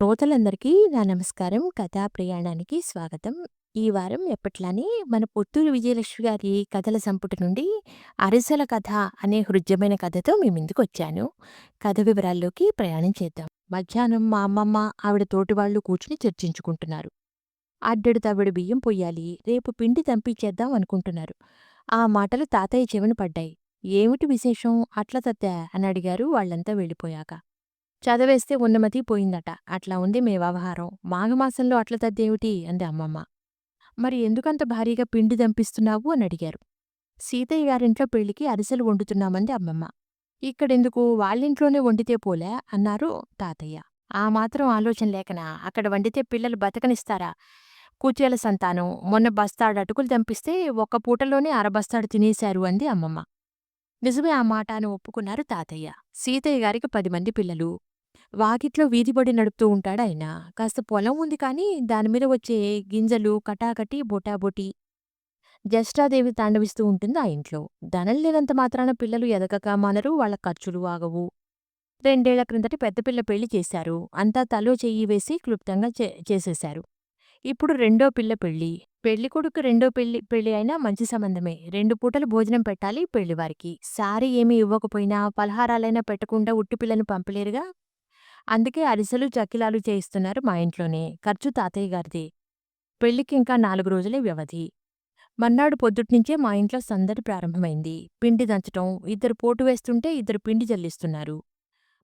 శ్రోతలందరికీ నా నమస్కారం. కథా ప్రయాణానికి స్వాగతం. ఈ వారం ఎప్పట్లానే మన పొత్తూరు విజయలక్ష్మి గారి కథల సంపుటి నుండి 'అరిసెల కథ' అనే హృద్యమైన కథతో మీ ముందుకొచ్చాను. కథ వివరాల్లోకి ప్రయాణం చేద్దాం. మధ్యాహ్నం మా అమ్మమ్మ, ఆవిడ తోటివాళ్ళు కూర్చుని చర్చించుకుంటున్నారు. అడ్డెడు తవిడు బియ్యం పొయ్యాలి. రేపు పిండి తంపిచ్చేద్దాం అనుకుంటున్నారు. ఆ మాటలు తాతయ్య చెవిన పడ్డాయి. ఏమిటి విశేషం అట్ల తత్తే అని అడిగారు వాళ్ళంతా వెళ్ళిపోయాక. చదవేస్తే ఉన్నమతి పోయిందట. అట్లా ఉంది మీ వ్యవహారం. మాఘమాసంలో అట్ల తద్దేమిటి అంది అమ్మమ్మ. మరి ఎందుకంత భారీగా పిండి దంపిస్తున్నావు అని అడిగారు. సీతయ్య గారింట్లో పెళ్ళికి అరిసెలు వండుతున్నామంది అమ్మమ్మ. ఇక్కడెందుకు వాళ్ళింట్లోనే వండితే పోలే అన్నారు తాతయ్య. ఆ మాత్రం ఆలోచన లేకనా అక్కడ వండితే పిల్లలు బతకనిస్తారా? కూచేల సంతానం మొన్న బస్తాడు అటుకులు దంపిస్తే ఒక్క పూటలోనే అరబస్తాడు తినేశారు అంది అమ్మమ్మ. నిజమే ఆ మాట అని ఒప్పుకున్నారు తాతయ్య. సీతయ్య గారికి పది మంది పిల్లలు. వాకిట్లో వీధిబడి నడుపుతూ ఉంటాడాయన. కాస్త పొలం ఉంది కానీ దానిమీద వచ్చే గింజలు కటాకటి బొటాబొటి. జ్యేష్ఠాదేవి తాండవిస్తూ ఉంటుంది ఆ ఇంట్లో. ధనం లేనంత మాత్రాన పిల్లలు ఎదగక మానరు వాళ్ళ ఖర్చులు ఆగవు. రెండేళ్ళ క్రిందటి పెద్దపిల్ల పెళ్ళి చేశారు. అంతా తలో చెయ్యి వేసి క్లుప్తంగా చేసేశారు. ఇప్పుడు రెండో పిల్ల పెళ్ళి. పెళ్ళికొడుకు రెండో పెళ్ళి పెళ్ళి అయినా మంచి సంబంధమే. రెండు పూటలు భోజనం పెట్టాలి పెళ్ళివారికి. సారీ ఏమీ ఇవ్వకపోయినా పలహారాలైనా పెట్టకుండా ఉట్టిపిల్లను పంపలేరుగా. అందుకే అరిసెలు చకిలాలు చేయిస్తున్నారు మా ఇంట్లోనే. ఖర్చు తాతయ్య గారిది పెళ్ళికి ఇంకా నాలుగు రోజులే వ్యవధి. మర్నాడు పొద్దుట్నుంచే మా ఇంట్లో సందడి ప్రారంభమైంది. పిండి దంచటం, ఇద్దరు పోటు వేస్తుంటే ఇద్దరు పిండి జల్లిస్తున్నారు.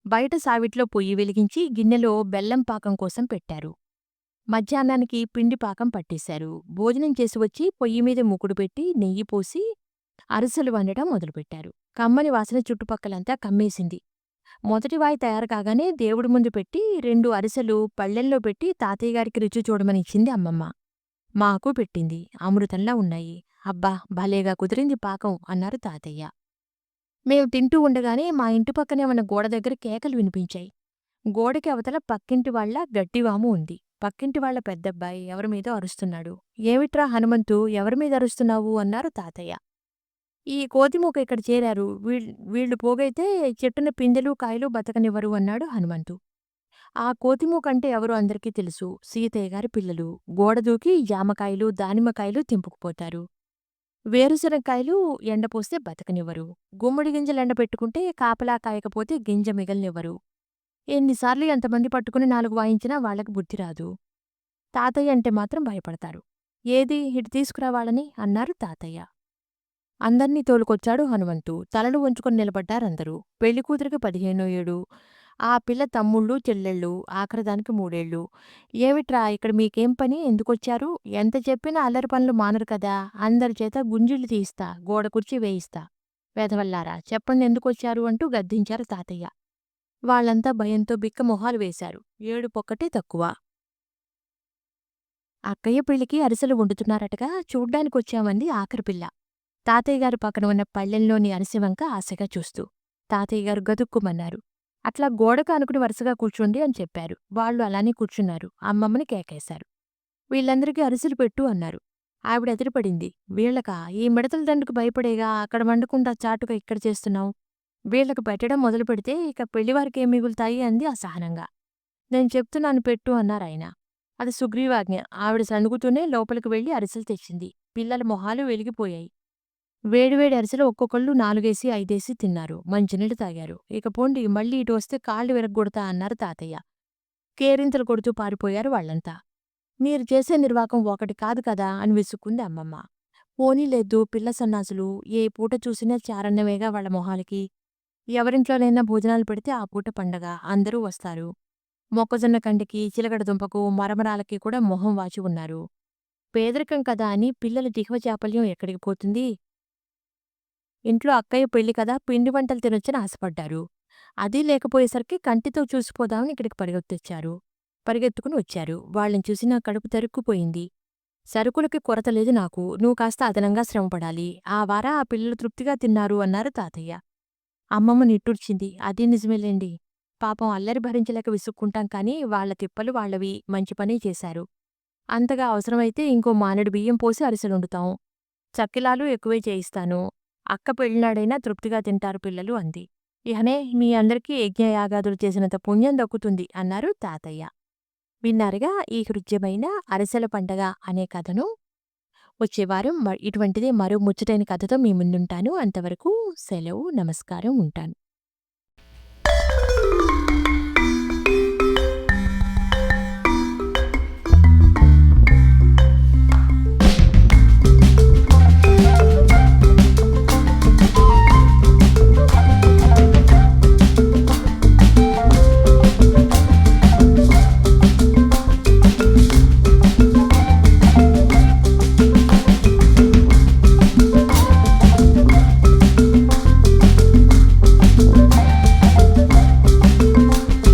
బయట సావిట్లో పొయ్యి వెలిగించి గిన్నెలో బెల్లం పాకం కోసం పెట్టారు. మధ్యాహ్నానికి పిండి పాకం పట్టేశారు. భోజనం చేసి వచ్చి పొయ్యిమీద మూకుడు పెట్టి నెయ్యి పోసి అరిసెలు వండటం మొదలుపెట్టారు. కమ్మని వాసన చుట్టుపక్కలంతా కమ్మేసింది. మొదటి వాయి తయారు కాగానే దేవుడి ముందు పెట్టి రెండు అరిసెలు పళ్ళెంలో పెట్టి తాతయ్యగారికి రుచి చూడమని ఇచ్చింది అమ్మమ్మ. మాకు పెట్టింది. అమృతంలా ఉన్నాయి. అబ్బా భలేగా కుదిరింది పాకం అన్నారు తాతయ్య. మేం తింటూ ఉండగానే మా ఇంటి పక్కనే ఉన్న గోడ దగ్గర కేకలు వినిపించాయి. గోడకి అవతల పక్కింటి వాళ్ళ గట్టివాము ఉంది. పక్కింటి వాళ్ళ పెద్దబ్బాయి ఎవరిమీదో అరుస్తున్నాడు. ఏమిట్రా హనుమంతు ఎవరిమీద అరుస్తున్నావు అన్నారు తాతయ్య. ఈ కోతిమూక ఇక్కడ చేరారు. వీళ్ వీళ్ళు పోగైతే చెట్టున పిందెలు కాయలు బతకనివ్వరు అన్నాడు హనుమంతు. ఆ కోతిమూకంటే ఎవరో అందరికీ తెలుసు. సీతయ్య గారి పిల్లలు. గోడ దూకి జామకాయలు, దానిమ్మకాయలు తెంపుకుపోతారు. వేరుశనగకాయలు ఎండపోస్తే బతకనివ్వరు. గుమ్మడి గింజలు ఎండపెట్టుకుంటే కాపలా కాయకపోతే గింజ మిగలనివ్వరు. ఎన్నిసార్లు ఎంతమంది పట్టుకుని నాలుగు వాయించినా వాళ్ళకు బుద్ధి రాదు. తాతయ్య అంటే మాత్రం భయపడతారు. ఏది ఇటు తీసుకురావాలని అన్నారు తాతయ్య. అందర్నీ తోలుకొచ్చాడు హనుమంతు. తలలు వంచుకొని నిలబడ్డారందరూ. పెళ్ళికూతురికి పదిహేనో ఏడు. ఆ పిల్ల తమ్ముళ్ళు, చెల్లెళ్ళు. ఆఖరిదానికి మూడేళ్ళు. ఏమిట్రా ఇక్కడ మీకేం పని? ఎందుకొచ్చారు? ఎంత చెప్పినా అల్లరి పనులు మానరు కదా! అందరి చేత గుంజులు తీస్తా గోడ కుర్చీ వేయిస్తా. వెధవల్లారా చెప్పండి ఎందుకొచ్చారు అంటూ గద్దించారు తాతయ్య. వాళ్ళంతా భయంతో బిక్క మొహాలు వేశారు. ఏడుపొక్కటే తక్కువ. అక్కయ్య పెళ్ళికి అరిసెలు వండుతున్నారటగా చూడ్డానికొచ్చామంది ఆఖరి పిల్ల. తాతయ్యగారు పక్కన ఉన్న పళ్ళెంలోని అరిసెవంక ఆశగా చూస్తూ. తాతయ్యగారు గదుక్కుమన్నారు. అట్లా గోడకు అనుకుని వరుసగా కూర్చోండి అని చెప్పారు. వాళ్ళు అలానే కూర్చున్నారు. అమ్మమ్మని కేకేశారు. వీళ్ళందరికీ అరిసెలు పెట్టు అన్నారు. ఆవిడ ఎదురుపడింది. వీళ్ళకా ఈ మిడతల దండుకు భయపడేగా అక్కడ వండకుండా చాటుగా ఇక్కడ చేస్తున్నావు. వీళ్ళకు పెట్టడం మొదలు పెడితే ఇక పెళ్ళివారికేం మిగులుతాయి అంది అసహనంగా. నేను చెప్తున్నాను పెట్టు అన్నారాయన. అది సుగ్రీవాజ్ఞ. ఆవిడ సణుగుతూనే లోపలికి వెళ్ళి అరిసెలు తెచ్చింది. పిల్లల మొహాలు వెలిగిపోయాయి. వేడివేడి అరిసెలు ఒక్కొక్కళ్ళు నాలుగేసి ఐదేసి తిన్నారు. మంచినీళ్ళు తాగారు. ఇక పోండి మళ్ళీ ఇటు వస్తే కాళ్ళు విరగ్గొడతా అన్నారు తాతయ్య. కేరింతలు కొడుతూ పారిపోయారు వాళ్ళంతా. మీరు చేసే నిర్వాకం ఒకటి కాదు కదా అని విసుక్కుంది అమ్మమ్మ. పోనీలేదు పిల్ల సన్నాసులు. ఏ పూట చూసినా చారన్నమేగా వాళ్ళ మొహాలకి. ఎవరింట్లోనైనా భోజనాలు పెడితే ఆ పూట పండగ. అందరూ వస్తారు. మొక్కజొన్న కండికి, చిలకడ దుంపకు, మరమరాలకి కూడా మొహం వాచి ఉన్నారు. పేదరికం కదా అని పిల్లల దిగువ చాపల్యం ఎక్కడికి పోతుంది? ఇంట్లో అక్కయ్య పెళ్ళి కదా పిండి వంటలు తినొచ్చని ఆశపడ్డారు. అదీ లేకపోయేసరికి కంటితో చూసిపోదామని ఇక్కడికి పరిగెత్తొచ్చారు. పరిగెత్తుకుని వచ్చారు. వాళ్ళని చూసి నా కడుపు తరుక్కుపోయింది. సరుకులకి కొరత లేదు నాకు. నువ్వు కాస్త అదనంగా శ్రమపడాలి. ఆ వార ఆ పిల్లలు తృప్తిగా తిన్నారు అన్నారు తాతయ్య. అమ్మమ్మ నిట్టూర్చింది. అదీ నిజమేలేండి. పాపం అల్లరి భరించలేక విసుక్కుంటాం కానీ వాళ్ళ తిప్పలు వాళ్ళవి మంచి పని చేశారు. అంతగా అవసరమైతే ఇంకో మానడు బియ్యం పోసి అరిసెలుండుతాం చక్కిలాలు ఎక్కువే చేయిస్తాను. అక్క పెళ్ళినాడైనా తృప్తిగా తింటారు పిల్లలు అంది. ఇహనే మీ అందరికీ యజ్ఞయాగాదులు చేసినంత పుణ్యం దక్కుతుంది అన్నారు తాతయ్య. విన్నారుగా ఈ హృద్యమైన అరసల పండగ అనే కథను. వచ్చేవారం ఇటువంటిదే మరో ముచ్చటైన కథతో మీ ముందుంటాను. అంతవరకు సెలవు. నమస్కారం. ఉంటాను.